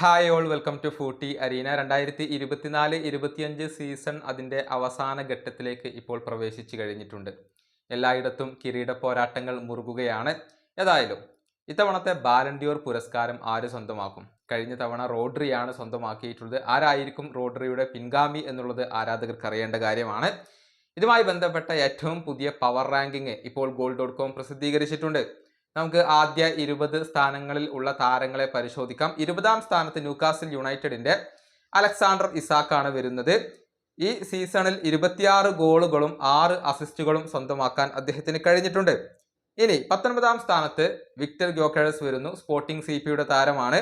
Hi all welcome to Footy Arena. രണ്ടായിരത്തി ഇരുപത്തിനാല് ഇരുപത്തിയഞ്ച് സീസൺ അതിന്റെ അവസാന ഘട്ടത്തിലേക്ക് ഇപ്പോൾ പ്രവേശിച്ചു കഴിഞ്ഞിട്ടുണ്ട്. എല്ലായിടത്തും കിരീട പോരാട്ടങ്ങൾ മുറുകുകയാണ്. ഏതായാലും ഇത്തവണത്തെ ബാലൻഡിയോർ പുരസ്കാരം ആര് സ്വന്തമാക്കും? കഴിഞ്ഞ തവണ റോഡ്രിയാണ് സ്വന്തമാക്കിയിട്ടുള്ളത്. ആരായിരിക്കും റോഡ്രിയുടെ പിൻഗാമി എന്നുള്ളത് ആരാധകർക്ക് അറിയേണ്ട കാര്യമാണ്. ഇതുമായി ബന്ധപ്പെട്ട ഏറ്റവും പുതിയ പവർ റാങ്കിങ് ഇപ്പോൾ ഗോൾഡ് ഡോട്ട് കോം പ്രസിദ്ധീകരിച്ചിട്ടുണ്ട്. നമുക്ക് ആദ്യ ഇരുപത് സ്ഥാനങ്ങളിൽ ഉള്ള താരങ്ങളെ പരിശോധിക്കാം. ഇരുപതാം സ്ഥാനത്ത് ന്യൂകാസിൽ യുണൈറ്റഡിന്റെ അലക്സാണ്ടർ ഇസാക്കാണ് വരുന്നത്. ഈ സീസണിൽ ഇരുപത്തിയാറ് ഗോളുകളും ആറ് അസിസ്റ്റുകളും സ്വന്തമാക്കാൻ അദ്ദേഹത്തിന് കഴിഞ്ഞിട്ടുണ്ട്. ഇനി പത്തൊൻപതാം സ്ഥാനത്ത് വിക്ടർ ഗ്യോക്കേഴ്സ് വരുന്നു. സ്പോർട്ടിംഗ് സി പിയുടെ താരമാണ്.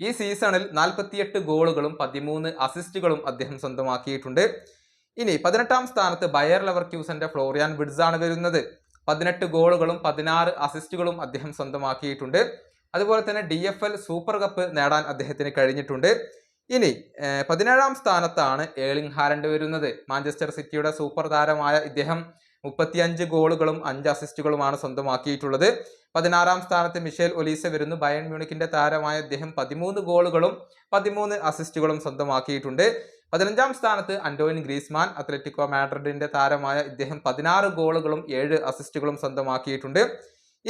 ഈ സീസണിൽ നാൽപ്പത്തിയെട്ട് ഗോളുകളും പതിമൂന്ന് അസിസ്റ്റുകളും അദ്ദേഹം സ്വന്തമാക്കിയിട്ടുണ്ട്. ഇനി പതിനെട്ടാം സ്ഥാനത്ത് ബയർ ലെവർ ക്യൂസന്റെ ഫ്ലോറിയാൻ വിഡ്സ് ആണ് വരുന്നത്. പതിനെട്ട് ഗോളുകളും പതിനാറ് അസിസ്റ്റുകളും അദ്ദേഹം സ്വന്തമാക്കിയിട്ടുണ്ട്. അതുപോലെ തന്നെ D F L super cup നേടാൻ അദ്ദേഹത്തിന് കഴിഞ്ഞിട്ടുണ്ട്. ഇനി പതിനേഴാം സ്ഥാനത്താണ് ഏളിംഗ് ഹാലൻഡ് വരുന്നത്. മാഞ്ചസ്റ്റർ സിറ്റിയുടെ സൂപ്പർ താരമായ ഇദ്ദേഹം മുപ്പത്തിയഞ്ച് ഗോളുകളും അഞ്ച് അസിസ്റ്റുകളുമാണ് സ്വന്തമാക്കിയിട്ടുള്ളത്. പതിനാറാം സ്ഥാനത്ത് മിഷേൽ ഒലീസ വരുന്നു. ബയൺ മ്യൂണിക്കിന്റെ താരമായ അദ്ദേഹം പതിമൂന്ന് ഗോളുകളും പതിമൂന്ന് അസിസ്റ്റുകളും സ്വന്തമാക്കിയിട്ടുണ്ട്. പതിനഞ്ചാം സ്ഥാനത്ത് അന്റോയിൻ ഗ്രീസ്മാൻ അത്ലറ്റിക്കോ മാഡ്രിഡിന്റെ താരമായ ഇദ്ദേഹം പതിനാറ് ഗോളുകളും ഏഴ് അസിസ്റ്റുകളും സ്വന്തമാക്കിയിട്ടുണ്ട്.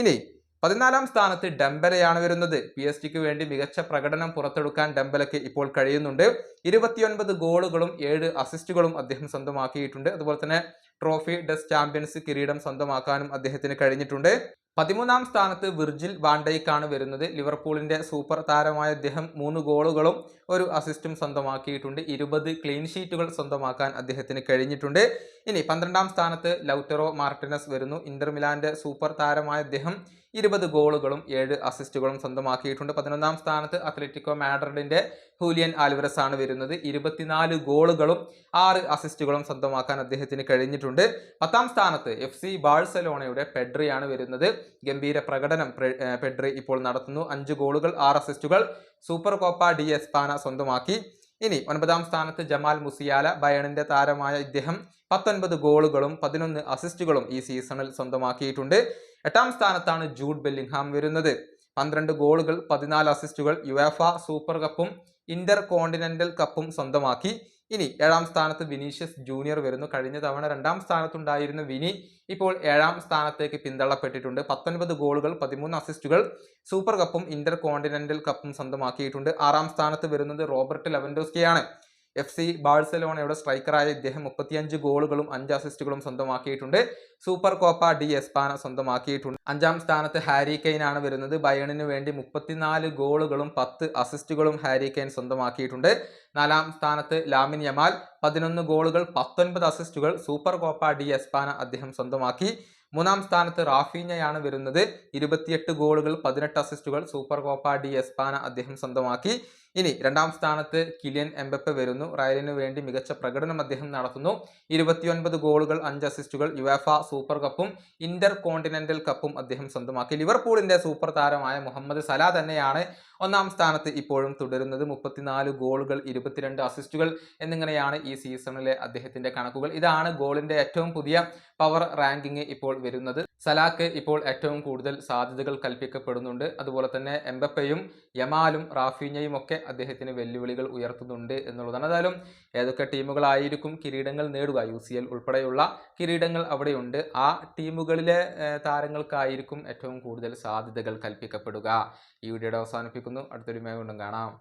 ഇനി പതിനാലാം സ്ഥാനത്ത് ഡംബലയാണ് വരുന്നത്. പി എസ് ടിക്ക് വേണ്ടി മികച്ച പ്രകടനം പുറത്തെടുക്കാൻ ഡംബലയ്ക്ക് ഇപ്പോൾ കഴിയുന്നുണ്ട്. ഇരുപത്തിയൊൻപത് ഗോളുകളും ഏഴ് അസിസ്റ്റുകളും അദ്ദേഹം സ്വന്തമാക്കിയിട്ടുണ്ട്. അതുപോലെ തന്നെ ട്രോഫി ഡസ് ചാമ്പ്യൻസ് കിരീടം സ്വന്തമാക്കാനും അദ്ദേഹത്തിന് കഴിഞ്ഞിട്ടുണ്ട്. പതിമൂന്നാം സ്ഥാനത്ത് വിർജിൽ വാണ്ടയ്ക്കാണ് വരുന്നത്. ലിവർപൂളിന്റെ സൂപ്പർ താരമായ അദ്ദേഹം മൂന്ന് ഗോളുകളും ഒരു അസിസ്റ്റും സ്വന്തമാക്കിയിട്ടുണ്ട്. ഇരുപത് ക്ലീൻ ഷീറ്റുകൾ സ്വന്തമാക്കാൻ അദ്ദേഹത്തിന് കഴിഞ്ഞിട്ടുണ്ട്. ഇനി പന്ത്രണ്ടാം സ്ഥാനത്ത് ലൗറ്ററോ മാർട്ടിനസ് വരുന്നു. ഇന്റർ മിലാന്റെ സൂപ്പർ താരമായ അദ്ദേഹം ഇരുപത് ഗോളുകളും ഏഴ് അസിസ്റ്റുകളും സ്വന്തമാക്കിയിട്ടുണ്ട്. പതിനൊന്നാം സ്ഥാനത്ത് അത്ലറ്റിക്കോ മാഡ്രിഡിന്റെ ഹൂലിയൻ ആൽവറസ് ആണ് വരുന്നത്. ഇരുപത്തിനാല് ഗോളുകളും ആറ് അസിസ്റ്റുകളും സ്വന്തമാക്കാൻ അദ്ദേഹത്തിന് കഴിഞ്ഞിട്ടുണ്ട്. പത്താം സ്ഥാനത്ത് എഫ് സി ബാഴ്സലോണയുടെ പെഡ്രിയാണ് വരുന്നത്. ഗംഭീര പ്രകടനം പെഡ്രി ഇപ്പോൾ നടത്തുന്നു. അഞ്ച് ഗോളുകൾ ആറ് അസിസ്റ്റുകൾ സൂപ്പർ കോപ്പ ഡി എസ്പാന സ്വന്തമാക്കി. ഇനി ഒൻപതാം സ്ഥാനത്ത് ജമാൽ മുസിയാല ബയണിന്റെ താരമായ ഇദ്ദേഹം പത്തൊൻപത് ഗോളുകളും പതിനൊന്ന് അസിസ്റ്റുകളും ഈ സീസണിൽ സ്വന്തമാക്കിയിട്ടുണ്ട്. എട്ടാം സ്ഥാനത്താണ് ജൂഡ് ബെല്ലിംഗ്ഹാം വരുന്നത്. പന്ത്രണ്ട് ഗോളുകൾ പതിനാല് അസിസ്റ്റുകൾ യുവേഫ സൂപ്പർ കപ്പും ഇന്റർ കോണ്ടിനെന്റൽ കപ്പും സ്വന്തമാക്കി. ഇനി ഏഴാം സ്ഥാനത്ത് വിനീഷ്യസ് ജൂനിയർ വരുന്നു. കഴിഞ്ഞ തവണ രണ്ടാം സ്ഥാനത്തുണ്ടായിരുന്ന വിനി ഇപ്പോൾ ഏഴാം സ്ഥാനത്തേക്ക് പിന്തള്ളപ്പെട്ടിട്ടുണ്ട്. പത്തൊൻപത് ഗോളുകൾ പതിമൂന്ന് അസിസ്റ്റുകൾ സൂപ്പർ കപ്പും ഇന്റർ കോണ്ടിനെന്റൽ കപ്പും സ്വന്തമാക്കിയിട്ടുണ്ട്. ആറാം സ്ഥാനത്ത് വരുന്നത് റോബർട്ട് ലെവൻഡോസ്കിയാണ്. എഫ് സി ബാഴ്സലോണയുടെ സ്ട്രൈക്കറായ ഇദ്ദേഹം മുപ്പത്തിയഞ്ച് ഗോളുകളും അഞ്ച് അസിസ്റ്റുകളും സ്വന്തമാക്കിയിട്ടുണ്ട്. സൂപ്പർ കോപ്പ ഡി എസ്പാന സ്വന്തമാക്കിയിട്ടുണ്ട്. അഞ്ചാം സ്ഥാനത്ത് ഹാരി കെയ്ൻ ആണ് വരുന്നത്. ബയണിന് വേണ്ടി മുപ്പത്തിനാല് ഗോളുകളും പത്ത് അസിസ്റ്റുകളും ഹാരി കെയ്ൻ സ്വന്തമാക്കിയിട്ടുണ്ട്. നാലാം സ്ഥാനത്ത് ലാമിൻ യമാൽ പതിനൊന്ന് ഗോളുകൾ പത്തൊൻപത് അസിസ്റ്റുകൾ സൂപ്പർ കോപ്പ ഡി എസ്പാന അദ്ദേഹം സ്വന്തമാക്കി. മൂന്നാം സ്ഥാനത്ത് റാഫീനയാണ് വരുന്നത്. ഇരുപത്തിയെട്ട് ഗോളുകൾ പതിനെട്ട് അസിസ്റ്റുകൾ സൂപ്പർ കോപ്പ ഡി എസ്പാന അദ്ദേഹം സ്വന്തമാക്കി. ഇനി രണ്ടാം സ്ഥാനത്ത് കിലിയൻ എംബപ്പെ വരുന്നു. റയലിന് വേണ്ടി മികച്ച പ്രകടനം അദ്ദേഹം നടത്തുന്നു. ഇരുപത്തിയൊൻപത് ഗോളുകൾ അഞ്ച് അസിസ്റ്റുകൾ യുവേഫ സൂപ്പർ കപ്പും ഇന്റർ കോണ്ടിനെന്റൽ കപ്പും അദ്ദേഹം സ്വന്തമാക്കി. ലിവർപൂളിന്റെ സൂപ്പർ താരമായ മുഹമ്മദ് സലാ തന്നെയാണ് ഒന്നാം സ്ഥാനത്ത് ഇപ്പോഴും തുടരുന്നത്. മുപ്പത്തിനാല് ഗോളുകൾ ഇരുപത്തിരണ്ട് അസിസ്റ്റുകൾ എന്നിങ്ങനെയാണ് ഈ സീസണിലെ അദ്ദേഹത്തിന്റെ കണക്കുകൾ. ഇതാണ് ഗോളിന്റെ ഏറ്റവും പുതിയ പവർ റാങ്കിങ് ഇപ്പോൾ വരുന്നത്. സലാക്ക് ഇപ്പോൾ ഏറ്റവും കൂടുതൽ സാധ്യതകൾ കൽപ്പിക്കപ്പെടുന്നുണ്ട്. അതുപോലെ തന്നെ എംബപ്പയും യമാലും റാഫീഞ്ഞയും ഒക്കെ അദ്ദേഹത്തിന് വെല്ലുവിളികൾ ഉയർത്തുന്നുണ്ട് എന്നുള്ളതാണ്. ഏതായാലും ഏതൊക്കെ ടീമുകളായിരിക്കും കിരീടങ്ങൾ നേടുക? യു ഉൾപ്പെടെയുള്ള കിരീടങ്ങൾ അവിടെയുണ്ട്. ആ ടീമുകളിലെ താരങ്ങൾക്കായിരിക്കും ഏറ്റവും കൂടുതൽ സാധ്യതകൾ കൽപ്പിക്കപ്പെടുക. ഈ വീഡിയോയുടെ അവസാനിപ്പിക്കുന്നു. അടുത്തൊരു മേ കാണാം.